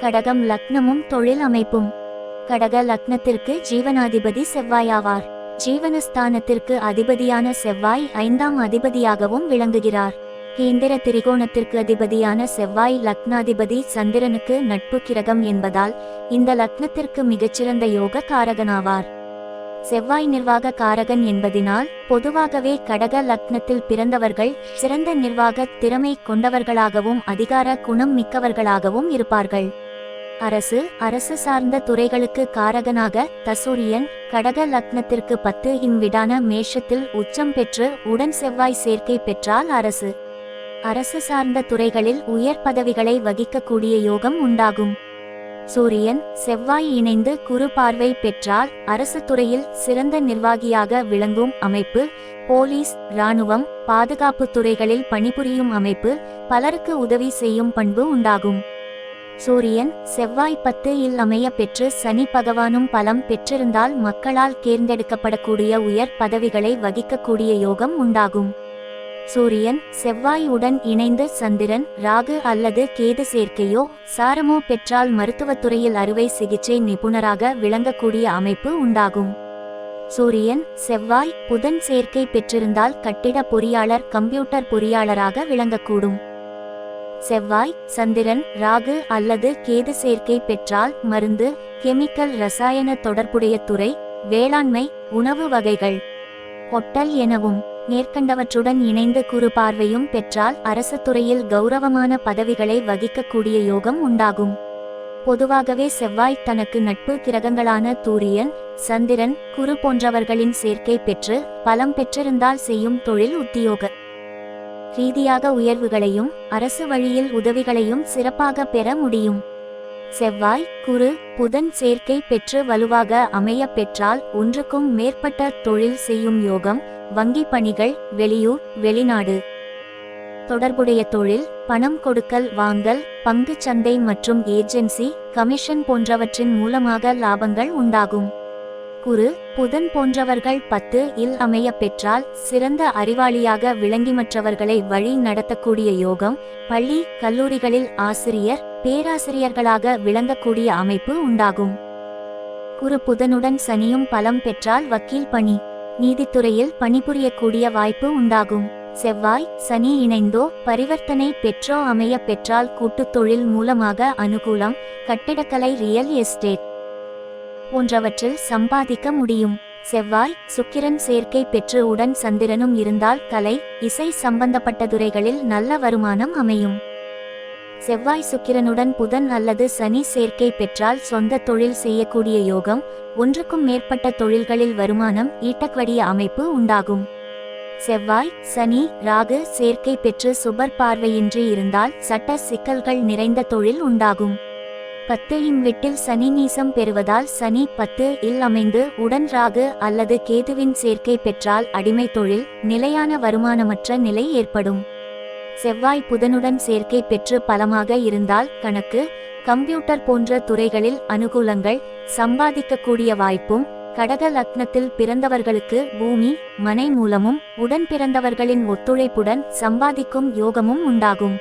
கடகம் லக்னமும் தொழில் அமைப்பும். கடக லக்னத்திற்கு ஜீவனாதிபதி செவ்வாயாவார். ஜீவனஸ்தானத்திற்கு அதிபதியான செவ்வாய் ஐந்தாம் அதிபதியாகவும் விளங்குகிறார். கேந்திர திரிகோணத்திற்கு அதிபதியான செவ்வாய் லக்னாதிபதி சந்திரனுக்கு நட்பு கிரகம் என்பதால் இந்த லக்னத்திற்கு மிகச்சிறந்த யோக காரகனாவார் செவ்வாய் நிர்வாக காரகன் என்பதினால் பொதுவாகவே கடக லக்னத்தில் பிறந்தவர்கள் சிறந்த நிர்வாக திறமை கொண்டவர்களாகவும் அதிகார குணம் மிக்கவர்களாகவும் இருப்பார்கள். அரசு அரசு சார்ந்த துறைகளுக்கு காரகனாக தசூரியன் கடக லக்னத்திற்கு பத்து இம்விடான மேஷத்தில் உச்சம் பெற்று உடன் செவ்வாய் சேர்க்கை பெற்றால் அரசு. அரசு சார்ந்த துறைகளில் உயர் பதவிகளை வகிக்கக்கூடிய யோகம் உண்டாகும். சூரியன் செவ்வாய் இணைந்து குறு பார்வை பெற்றால் அரசு துறையில் சிறந்த நிர்வாகியாக விளங்கும் அமைப்பு போலீஸ் இராணுவம் பாதுகாப்பு துறைகளில் பணிபுரியும் அமைப்பு பலருக்கு உதவி செய்யும் பண்பு உண்டாகும். சூரியன் செவ்வாய் பத்து இல் அமைய பெற்று சனி பகவானும் பலம் பெற்றிருந்தால் மக்களால் தேர்ந்தெடுக்கப்படக்கூடிய உயர் பதவிகளை வகிக்கக்கூடிய யோகம் உண்டாகும். சூரியன் செவ்வாய் உடன் இணைந்து சந்திரன் ராகு அல்லது கேது சேர்க்கையோ சாரமோ பெற்றால் மருத்துவத்துறையில் அறுவை சிகிச்சை நிபுணராக விளங்கக்கூடிய அமைப்பு உண்டாகும். சூரியன் செவ்வாய் புதன் சேர்க்கை பெற்றிருந்தால் கட்டிட பொறியாளர் கம்ப்யூட்டர் பொறியாளராக விளங்கக்கூடும். செவ்வாய் சந்திரன் ராகு அல்லது கேது சேர்க்கை பெற்றால் மருந்து கெமிக்கல் ரசாயன தொடர்புடைய துறை வேளாண்மை உணவு வகைகள். ஒட்டல் எனவும் மேற்கண்டவற்றுடன் இணைந்து குறு பார்வையும் பெற்றால் அரசு துறையில் கௌரவமான பதவிகளை வகிக்கக்கூடிய யோகம் உண்டாகும். பொதுவாகவே செவ்வாய் தனக்கு நட்பு கிரகங்களான தூரியன் சந்திரன் குரு போன்றவர்களின் சேர்க்கை பெற்று பலம் பெற்றிருந்தால் செய்யும் தொழில் உத்தியோக ரீதியாக உயர்வுகளையும் அரசு வழியில் உதவிகளையும் சிறப்பாக பெற முடியும். செவ்வாய் குரு புதன் சேர்க்கை பெற்று வலுவாக அமைய பெற்றால் ஒன்றுக்கும் மேற்பட்ட தொழில் செய்யும் யோகம் வங்கி பணிகள் வெளியூர் வெளிநாடு. தொடர்புடைய தொழில் பணம் கொடுக்கல் வாங்கல் பங்குச் சந்தை மற்றும் ஏஜென்சி கமிஷன் போன்றவற்றின் மூலமாக லாபங்கள் உண்டாகும். குரு புதன் போன்றவர்கள் பத்து இல் அமைய பெற்றால் சிறந்த அறிவாளியாக விளங்கி மற்றவர்களை வழி நடத்தக்கூடிய யோகம் பள்ளி கல்லூரிகளில் ஆசிரியர் பேராசிரியர்களாக விளங்கக்கூடிய அமைப்பு உண்டாகும். குரு புதனுடன் சனியும் பலம் பெற்றால் வக்கீல் பணி நீதித்துறையில் பணிபுரியக்கூடிய வாய்ப்பு உண்டாகும். செவ்வாய் சனி இணைந்தோ பரிவர்த்தனை பெற்றோ அமைய பெற்றால் கூட்டுத் தொழில் மூலமாக அனுகூலம் கட்டிடக்கலை ரியல் எஸ்டேட் போன்றவற்றில் சம்பாதிக்க முடியும். செவ்வாய் சுக்கிரன் சேர்க்கை பெற்று உடன் சந்திரனும் இருந்தால் கலை இசை சம்பந்தப்பட்ட துறைகளில் நல்ல வருமானம் அமையும். செவ்வாய் சுக்கிரனுடன் புதன் அல்லது சனி சேர்க்கை பெற்றால் சொந்த தொழில் செய்யக்கூடிய யோகம் ஒன்றுக்கும் மேற்பட்ட தொழில்களில் வருமானம் ஈட்டக்கூடிய அமைப்பு உண்டாகும். செவ்வாய் சனி ராகு சேர்க்கை பெற்று சுபர் பார்வையின்றி இருந்தால் சட்ட சிக்கல்கள் நிறைந்த தொழில் உண்டாகும். பத்தையும் வீட்டில் சனி நீசம் பெறுவதால் சனி பத்து இல் அமைந்து உடன் ராகு அல்லது கேதுவின் சேர்க்கை பெற்றால் அடிமை தொழில் நிலையான வருமானமற்ற நிலை ஏற்படும். செவ்வாய் புதனுடன் சேர்க்கை பெற்று பலமாக இருந்தால் கணக்கு கம்ப்யூட்டர் போன்ற துறைகளில் அனுகூலங்கள் சம்பாதிக்கக்கூடிய வாய்ப்பும் கடக லக்னத்தில் பிறந்தவர்களுக்கு பூமி மனை மூலமும் உடன் பிறந்தவர்களின் ஒத்துழைப்புடன் சம்பாதிக்கும் யோகமும் உண்டாகும்.